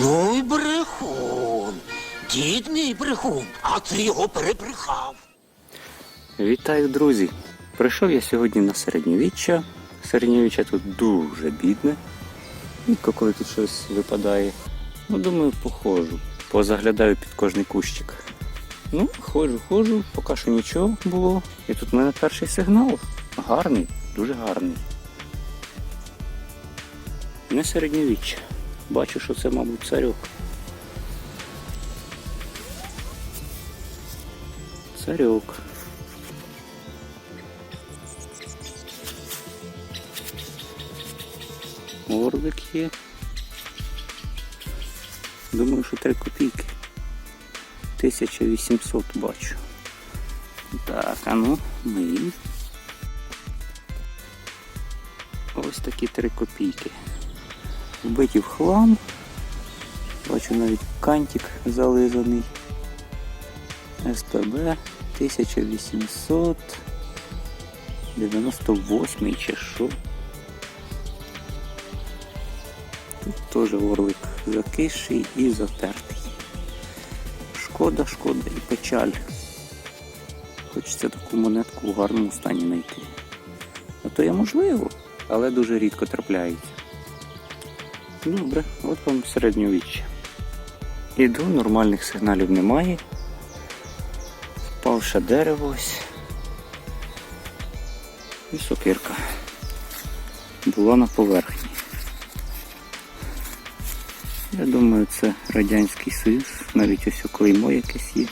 Ну й брехун. Дід мій брехун, а ти його перебрехав. Вітаю, друзі! Прийшов я сьогодні на середньовіччя. Середньовіччя тут дуже бідне. Рідко коли тут щось випадає. Ну, думаю, походжу. Позаглядаю під кожний кущик. Ну, ходжу, ходжу, поки що нічого було. І тут в мене перший сигнал. Гарний, дуже гарний. Не середньовіччя. Бачу, що це, мабуть, царьок. Царьок. Орлик є. Думаю, що 3 копійки. 1800 бачу. Так, а ну, ми. Ось такі 3 копійки. Вбиті в хлам. Бачу навіть кантик зализаний. СПБ 1898 чи що. Тут теж орлик закисший і затертий. Шкода, шкода і печаль. Хочеться таку монетку в гарному стані знайти. А то є можливо, але дуже рідко трапляється. Добре, от вам середньовіччя. Іду, нормальних сигналів немає. Впавше дерево ось. І сокирка. Була на поверхні. Я думаю, це Радянський Союз, навіть ось клеймо якесь є.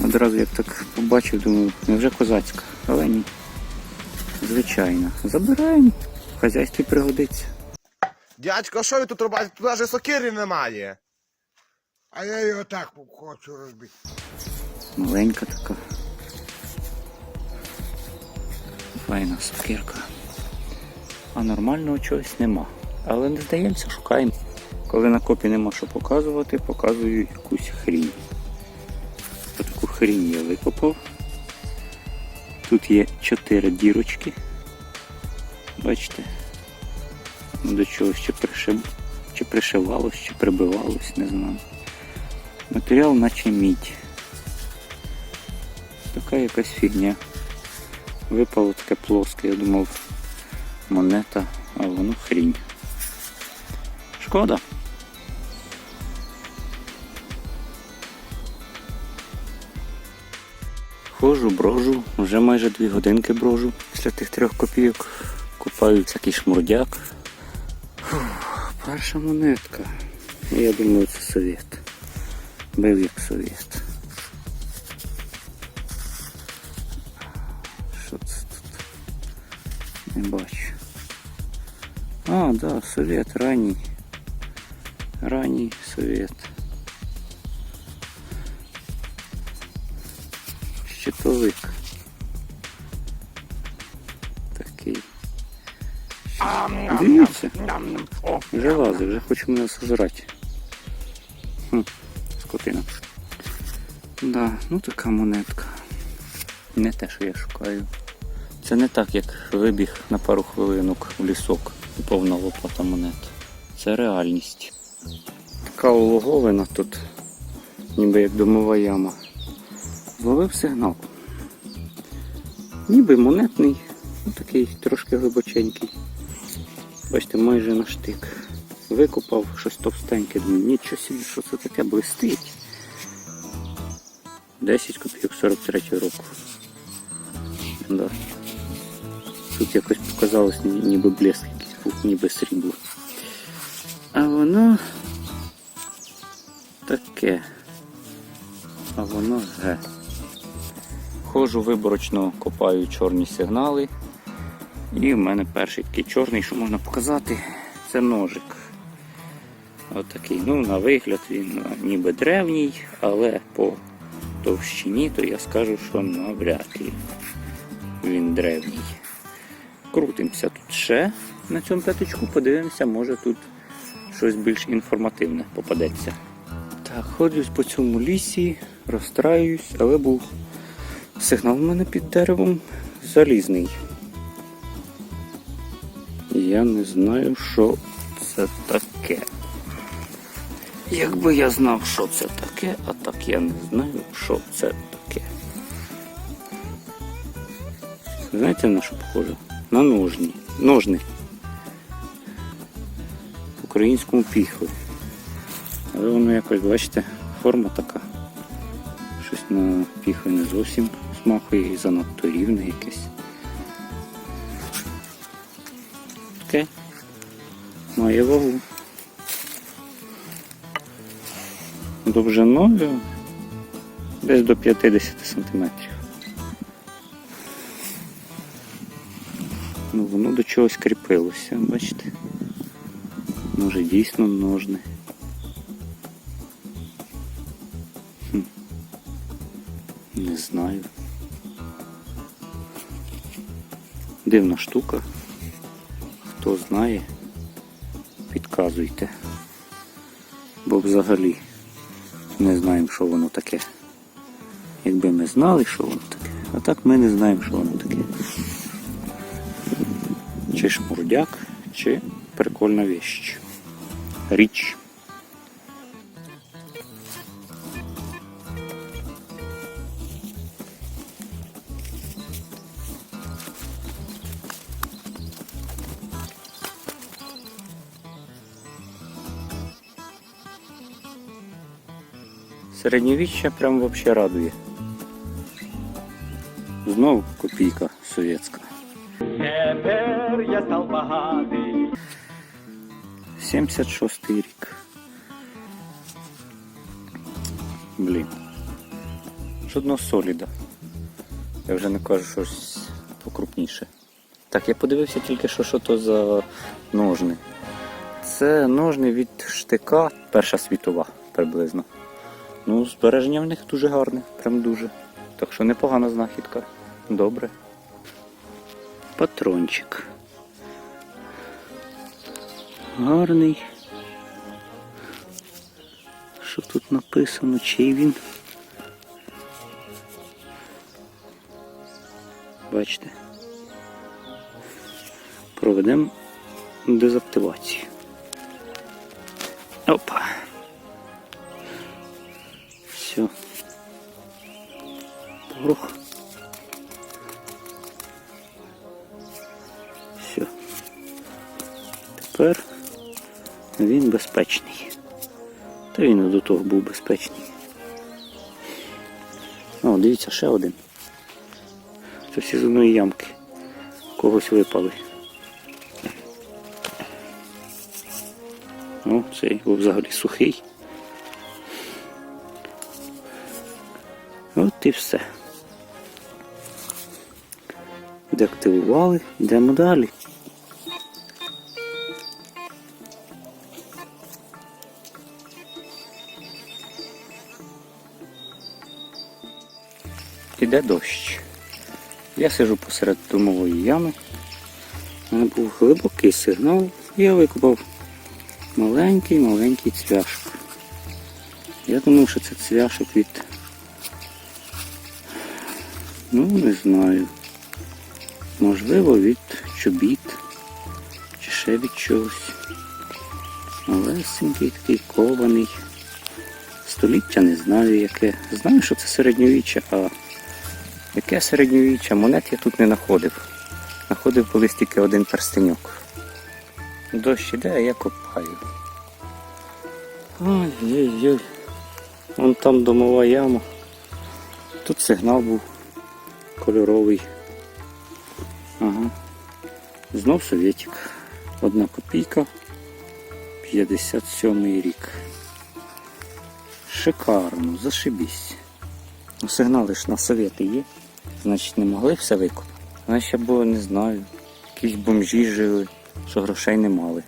Одразу як так побачив, думаю, невже козацька, але ні. Звичайно. Забираємо, в хазяйстві пригодиться. Дядько, що ви тут робите? Тут навіть сокири немає. А я його так хочу розбити. Маленька така. Файна сокирка. А нормального чогось нема. Але не здається, шукаємо. Коли на копі нема що показувати, показую якусь хрінь. Таку хрінь я викопав. Тут є чотири дірочки. Бачите? Ну, До чогось чи, пришиб... чи пришивалось, чи прибивалось, не знаю. Матеріал наче мідь. Така якась фігня. Випало таке плоске, я думав монета, а воно хрінь. Шкода. Хожу, брожу, вже майже дві годинки брожу. Після тих трьох копійок купаю всякий шмурдяк. Перша монетка. Я думаю, це совєт. Бив як совєт. Що це тут? Не бачу. А, да, совет ранній. Ранній совет. Щитовик. Дивіться. Вже лазить, вже хоче мене сожрати. Хм, скотина. Да, ну така монетка. Не те, що я шукаю. Це не так, як вибіг на пару хвилинок в лісок і повна лопата монет. Це реальність. Така улоговина тут, ніби як домова яма. Зловив сигнал. Ніби монетний, ну, такий трошки глибоченький. Бачите, майже на штик. Викопав щось товстеньке, нічого собі, що це таке блистить. 10 копійок 43 року. Да. Тут якось показалось ніби блеск ніби срібло. А воно таке. А воно ге. Ходжу виборочно, копаю чорні сигнали. І в мене перший такий чорний, що можна показати, це ножик. Отакий. Ну, на вигляд він ніби древній, але по товщині, то я скажу, що навряд ли він древній. Крутимося тут ще на цьому п'яточку, подивимося, може тут щось більш інформативне попадеться. Так, ходжусь по цьому лісі, розстраюсь, але був сигнал в мене під деревом залізний. Я не знаю, що це таке? Якби я знав, що це таке, а так я не знаю, що це таке. Знаєте на що похоже? На ножні. Ножни. По-українському піхви. Але воно якось, бачите, форма така. Щось на піхви не зовсім смахує і занадто рівне якесь. Таке. Має вагу. Довжиною десь до 50 сантиметрів. Ну, воно до чогось кріпилося, бачите? Може дійсно ножне. Хм. Не знаю. Дивна штука. Хто знає, підказуйте. Бо взагалі не знаємо, що воно таке. Якби ми знали, що воно таке, а так ми не знаємо, що воно таке. Чи шмурдяк, чи прикольна віщ. Річ. Середньовіччя прям вообще радує. Знову копійка совєтська. Тепер я став багатий. 76 рік. Блін. Жодного соліда. Я вже не кажу щось покрупніше. Так, я подивився тільки що, що то за ножни. Це ножни від штика, Перша світова приблизно. Ну, збереження в них дуже гарне, прям дуже. Так що непогана знахідка. Добре. Патрончик. Гарний. Що тут написано? Чий він? Бачите. Проведемо дезактивацію. Опа. Порох. Все. Тепер він безпечний. Та він і до того був безпечний. О, дивіться, ще один. Це всі з одної ямки. Когось випали. О, цей був взагалі сухий. От і все. Деактивували, йдемо далі. Іде дощ. Я сижу посеред домової ями. У мене був глибокий сигнал, і я викопав маленький-маленький цвяшок. Я думав, що це цвяшок від. Ну, не знаю. Можливо, від чобіт чи ще від чогось. Малесенький такий кований. Століття не знаю яке. Знаю, що це середньовіччя, а яке середньовіччя? Монет я тут не знаходив. Знаходив колись тільки один перстеньок. Дощ іде, а я копаю. Ой-ой-ой. Вон там домова яма. Тут сигнал був кольоровий. Ага. Знов совєтик. Одна копійка. 57 рік. Шикарно, зашибісь. Ну, сигнали ж на совєти є. Значить не могли все викопати. Значить або не знаю. Якісь бомжі жили, що грошей не мали.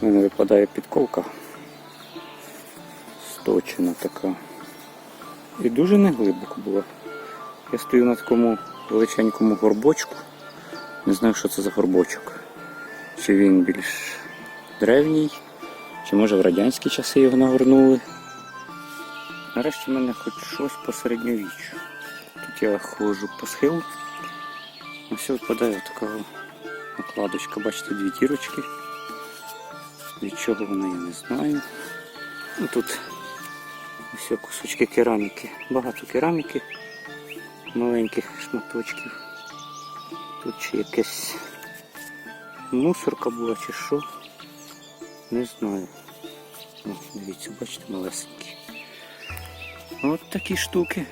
У мене випадає підковка. Сточена така. І дуже неглибоко була. Я стою на такому величенькому горбочку. Не знаю, що це за горбочок. Чи він більш древній, чи може в радянські часи його нагорнули. Нарешті в мене хоч щось по середньовіччю. Тут я ходжу по схилу. Ось випадає така накладочка, бачите, дві дірочки. Від чого вона, я не знаю. Ну, тут ось кусочки кераміки. Багато кераміки, маленьких шматочків. Тут чи якась мусорка була чи що. Не знаю. Ось, дивіться, бачите, малесенькі. От такі штуки.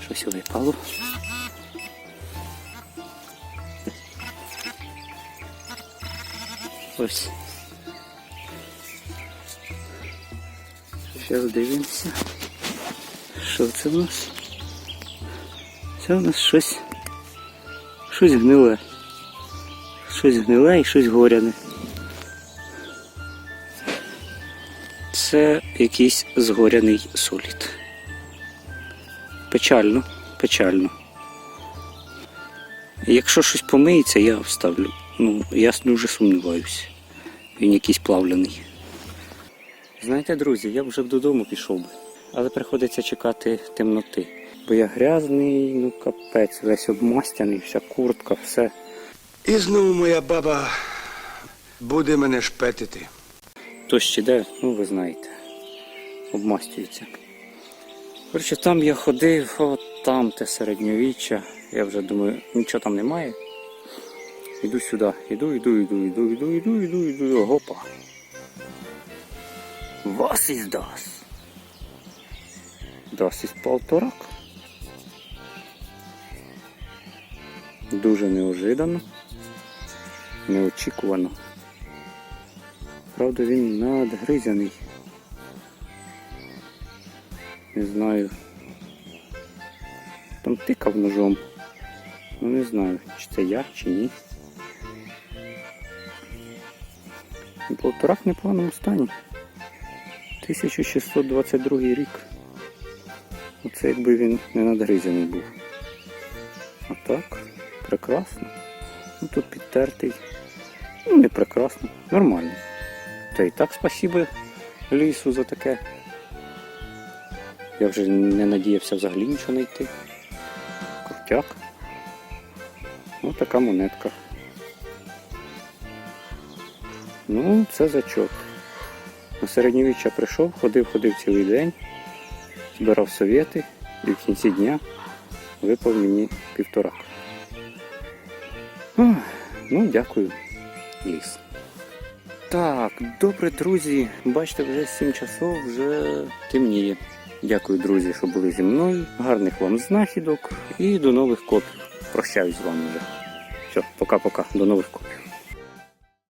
Щось випало. Ось. Зараз дивимося. Що це в нас? Це у нас щось. Щось гниле. Щось гниле і щось горяне. Це якийсь згоряний солід. Печально, печально. Якщо щось помиється, я вставлю. Ну, я дуже сумніваюся. Він якийсь плавлений. Знаєте, друзі, я б вже б додому пішов би, але приходиться чекати темноти. Бо я грязний, ну капець, весь обмастяний, вся куртка, все. І знову моя баба буде мене шпетити. Дощ іде, ну ви знаєте, обмастюється. Коротше, там я ходив, от там те середньовіччя. Я вже думаю, нічого там немає. Іду сюди, іду, іду, іду, іду, іду, іду, іду, іду, гопа. Was ist das? Das полторак. Дуже неожиданно, неочікувано. Правда, він надгризяний. Не знаю. Там тикав ножом. Ну не знаю, чи це я, чи ні. Полторак в непоганому стані. 1622 рік. Оце якби він не надгризаний був. А так, прекрасно. Ну тут підтертий. Ну не прекрасно, нормально. Та і так спасибо лісу за таке. Я вже не надіявся взагалі нічого знайти. Крутяк. Ось така монетка. Ну, це зачот. На середньовіччя прийшов, ходив, ходив цілий день, збирав совєти і в кінці дня випав мені півторак. Ох, Ну, дякую, ліс. Так, добре, друзі. Бачите, вже 7 часов, вже темніє. Дякую, друзі, що були зі мною. Гарних вам знахідок і до нових копів. Прощаюсь з вами вже. Все, пока-пока, до нових копів.